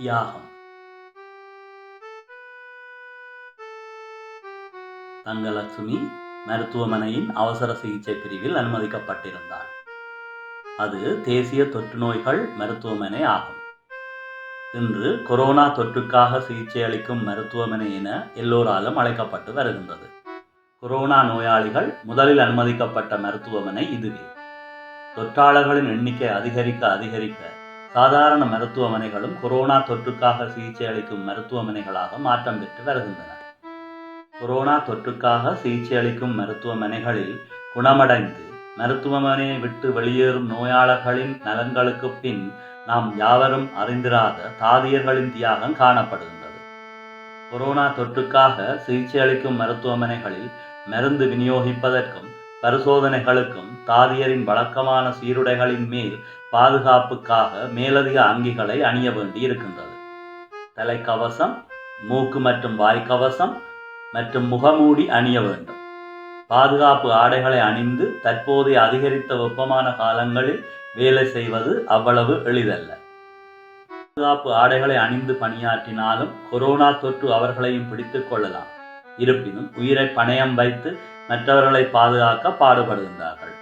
தியாகம் தங்கலட்சுமி மருத்துவமனையின் அவசர சிகிச்சை பிரிவில் அனுமதிக்கப்பட்டிருந்தார் அது தேசிய தொற்று நோய்கள் மருத்துவமனை ஆகும். இன்று கொரோனா தொற்றுக்காக சிகிச்சை அளிக்கும் மருத்துவமனை என எல்லோராலும் அழைக்கப்பட்டு வருகின்றது. கொரோனா நோயாளிகள் முதலில் அனுமதிக்கப்பட்ட மருத்துவமனை இதுவே. தொற்றாளர்களின் எண்ணிக்கை அதிகரிக்க அதிகரிக்க சாதாரண மருத்துவமனைகளும் கொரோனா தொற்றுக்காக சிகிச்சை அளிக்கும் மருத்துவமனைகளாக மாற்றம் பெற்று வருகின்றன. கொரோனா தொற்றுக்காக சிகிச்சை அளிக்கும் மருத்துவமனைகளில் குணமடைந்து மருத்துவமனையை விட்டு வெளியேறும் நோயாளர்களின் நலன்களுக்கு பின் நாம் யாவரும் அறிந்திராத தாதியர்களின் தியாகம் காணப்படுகின்றது. கொரோனா தொற்றுக்காக சிகிச்சை அளிக்கும் மருத்துவமனைகளில் மருந்து விநியோகிப்பதற்கும் பரிசோதனைகளுக்கும் தாதியரின் வழக்கமான சீருடைகளின் மேல் பாதுகாப்புக்காக மேலதிக அங்கிகளை அணிய வேண்டி இருக்கின்றது தலைக்கவசம் மூக்கு மற்றும் வாய்க்கவசம் மற்றும் முகமூடி அணிய வேண்டும். பாதுகாப்பு ஆடைகளை அணிந்து தற்போதைய அதிகரித்த வெப்பமான காலங்களில் வேலை செய்வது அவ்வளவு எளிதல்ல. பாதுகாப்பு ஆடைகளை அணிந்து பணியாற்றினாலும் கொரோனா தொற்று அவர்களையும் பிடித்துக் கொள்ளலாம். இருப்பினும் உயிரை பணயம் வைத்து மற்றவர்களை பாதுகாக்க பாடுபடுகின்றார்கள்.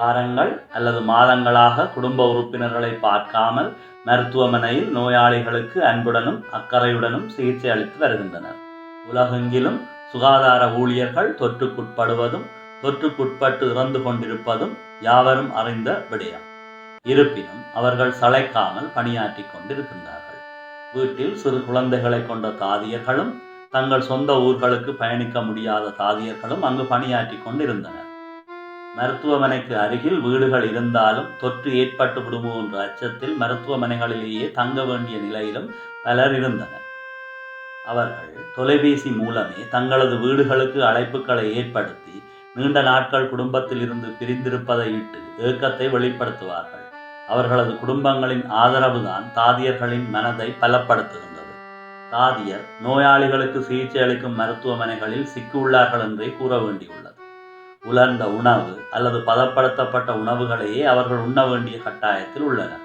வாரங்கள் அல்லது மாதங்களாக குடும்ப உறுப்பினர்களை பார்க்காமல் மருத்துவமனையில் நோயாளிகளுக்கு அன்புடனும் அக்கறையுடனும் சிகிச்சை அளித்து வருகின்றனர். உலகெங்கிலும் சுகாதார ஊழியர்கள் தொற்றுக்குட்படுவதும் தொற்றுக்குட்பட்டு இறந்து கொண்டிருப்பதும் யாவரும் அறிந்த விடயம். இருப்பினும் அவர்கள் சளைக்காமல் பணியாற்றி கொண்டிருக்கின்றார்கள். வீட்டில் சிறு குழந்தைகளை கொண்ட தாதியர்களும் தங்கள் சொந்த ஊர்களுக்கு பயணிக்க முடியாத தாதியர்களும் அங்கு பணியாற்றி கொண்டிருந்தனர். மருத்துவமனைக்கு அருகில் வீடுகள் இருந்தாலும் தொற்று ஏற்பட்டு விடுமோ என்ற அச்சத்தில் மருத்துவமனைகளிலேயே தங்க வேண்டிய நிலையிலும் பலர் இருந்தனர். அவர்கள் தொலைபேசி மூலமே தங்களது வீடுகளுக்கு அழைப்புகளை ஏற்படுத்தி நீண்ட நாட்கள் குடும்பத்தில் இருந்து பிரிந்திருப்பதை இட்டு ஏக்கத்தை வெளிப்படுத்துவார்கள். அவர்களது குடும்பங்களின் ஆதரவுதான் தாதியர்களின் மனதை பலப்படுத்துகின்றது தாதியர் நோயாளிகளுக்கு சிகிச்சை அளிக்கும் மருத்துவமனைகளில் சிக்கியுள்ளார்கள் என்றே கூற வேண்டியுள்ளது. உலர்ந்த உணவு அல்லது பதப்படுத்தப்பட்ட உணவுகளையே அவர்கள் உண்ண வேண்டிய கட்டாயத்தில் உள்ளனர்.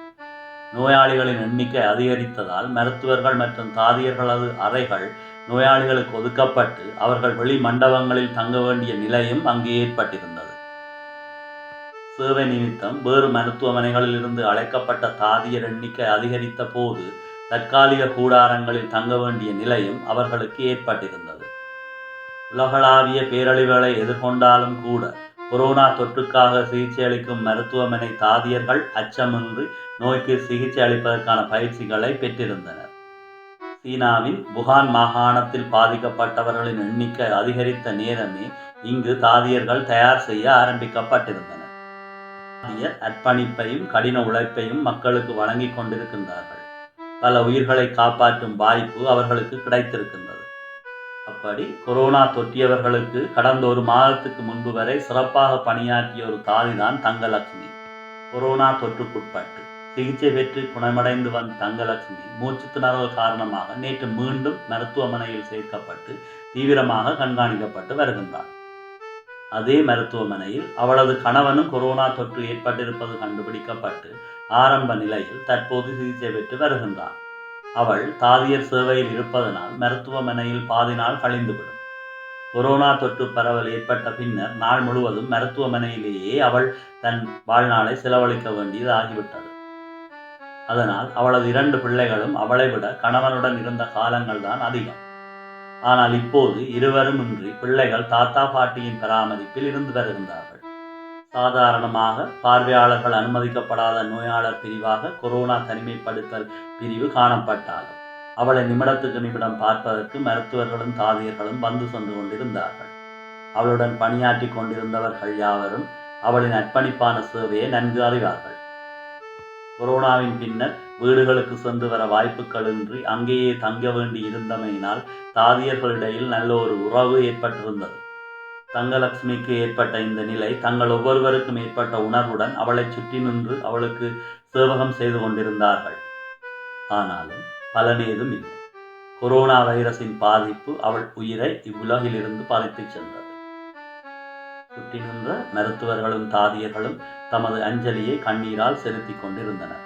நோயாளிகளின் எண்ணிக்கை அதிகரித்ததால் மருத்துவர்கள் மற்றும் தாதியர்களது அறைகள் நோயாளிகளுக்கு ஒதுக்கப்பட்டு அவர்கள் வெளி மண்டபங்களில் தங்க வேண்டிய நிலையும் அங்கு ஏற்பட்டிருந்தது. சேவை நிமித்தம் வேறு மருத்துவமனைகளில் இருந்து அழைக்கப்பட்ட தாதியர் எண்ணிக்கை அதிகரித்த போது தற்காலிக கூடாரங்களில் தங்க வேண்டிய நிலையும் அவர்களுக்கு ஏற்பட்டிருந்தது. உலகளாவிய பேரழிவுகளை எதிர்கொண்டாலும் கூட கொரோனா தொற்றுக்காக சிகிச்சை அளிக்கும் மருத்துவமனை தாதியர்கள் அச்சமின்றி நோய்க்கு சிகிச்சை அளிப்பதற்கான பயிற்சிகளை பெற்றிருந்தனர். சீனாவின் புகான் மாகாணத்தில் பாதிக்கப்பட்டவர்களின் எண்ணிக்கை அதிகரித்த நேரமே இங்கு தாதியர்கள் தயார் செய்ய ஆரம்பிக்கப்பட்டிருந்தனர். தாதியர் அர்ப்பணிப்பையும் கடின உழைப்பையும் மக்களுக்கு வழங்கி கொண்டிருக்கின்றார்கள். பல உயிர்களை காப்பாற்றும் வாய்ப்பு அவர்களுக்கு கிடைத்திருக்கின்றது. அப்படி கொரோனா தொற்றியவர்களுக்கு கடந்த ஒரு மாதத்துக்கு முன்பு வரை சிறப்பாக பணியாற்றிய ஒரு தாதிதான் தங்கலட்சுமி. கொரோனா தொற்றுக்குட்பட்டு சிகிச்சை பெற்று குணமடைந்து வந்த தங்கலட்சுமி மூச்சு திணறல் காரணமாக நேற்று மீண்டும் மருத்துவமனையில் சேர்க்கப்பட்டு தீவிரமாக கண்காணிக்கப்பட்டு வருகின்றார். அதே மருத்துவமனையில் அவளது கணவனும் கொரோனா தொற்று ஏற்பட்டிருப்பது கண்டுபிடிக்கப்பட்டு ஆரம்ப நிலையில் தற்போது சிகிச்சை பெற்று வருகின்றார். அவள் தாதியர் சேவையில் இருப்பதனால் மருத்துவமனையில் பாதி நாள் கழிந்துவிடும். கொரோனா தொற்று பரவல் ஏற்பட்ட பின்னர் நாள் முழுவதும் மருத்துவமனையிலேயே அவள் தன் வாழ்நாளை செலவழிக்க வேண்டியது ஆகிவிட்டது. அதனால் அவளது இரண்டு பிள்ளைகளும் அவளை விட கணவனுடன் இருந்த காலங்கள் தான் அதிகம். ஆனால் இப்போது இருவரும் இன்றி பிள்ளைகள் தாத்தா பாட்டியின் பராமரிப்பில் இருந்து வருகின்றார்கள் சாதாரணமாக பார்வையாளர்கள் அனுமதிக்கப்படாத நோயாளர் பிரிவாக கொரோனா தனிமைப்படுத்தல் பிரிவு காணப்பட்டாலும் அவளை நிமிடத்துக்கு நிமிடம் பார்ப்பதற்கு மருத்துவர்களும் தாதியர்களும் வந்து சென்று கொண்டிருந்தார்கள். அவளுடன் பணியாற்றி கொண்டிருந்தவர்கள் யாவரும் அவளின் அர்ப்பணிப்பான சேவையை நன்கு அறிவார்கள். கொரோனாவின் பின்னர் வீடுகளுக்கு சென்று வர வாய்ப்புகளின்றி அங்கேயே தங்க வேண்டி இருந்தமையினால் தாதியர்களிடையில் நல்ல ஒரு உறவு ஏற்பட்டிருந்தது. தங்கலட்சுமிக்கு ஏற்பட்ட இந்த நிலை தங்கள் ஒவ்வொருவருக்கும் ஏற்பட்ட உணர்வுடன் அவளை சுற்றி நின்று அவளுக்கு சேவகம் செய்து கொண்டிருந்தார்கள். ஆனாலும் பலனேதும் இல்லை. கொரோனா வைரஸின் பாதிப்பு அவள் உயிரை இவ்வுலகிலிருந்து பறித்துச் சென்றது. சுற்றி நின்ற மருத்துவர்களும் தாதியர்களும் தமது அஞ்சலியை கண்ணீரால் செலுத்திக் கொண்டிருந்தனர்.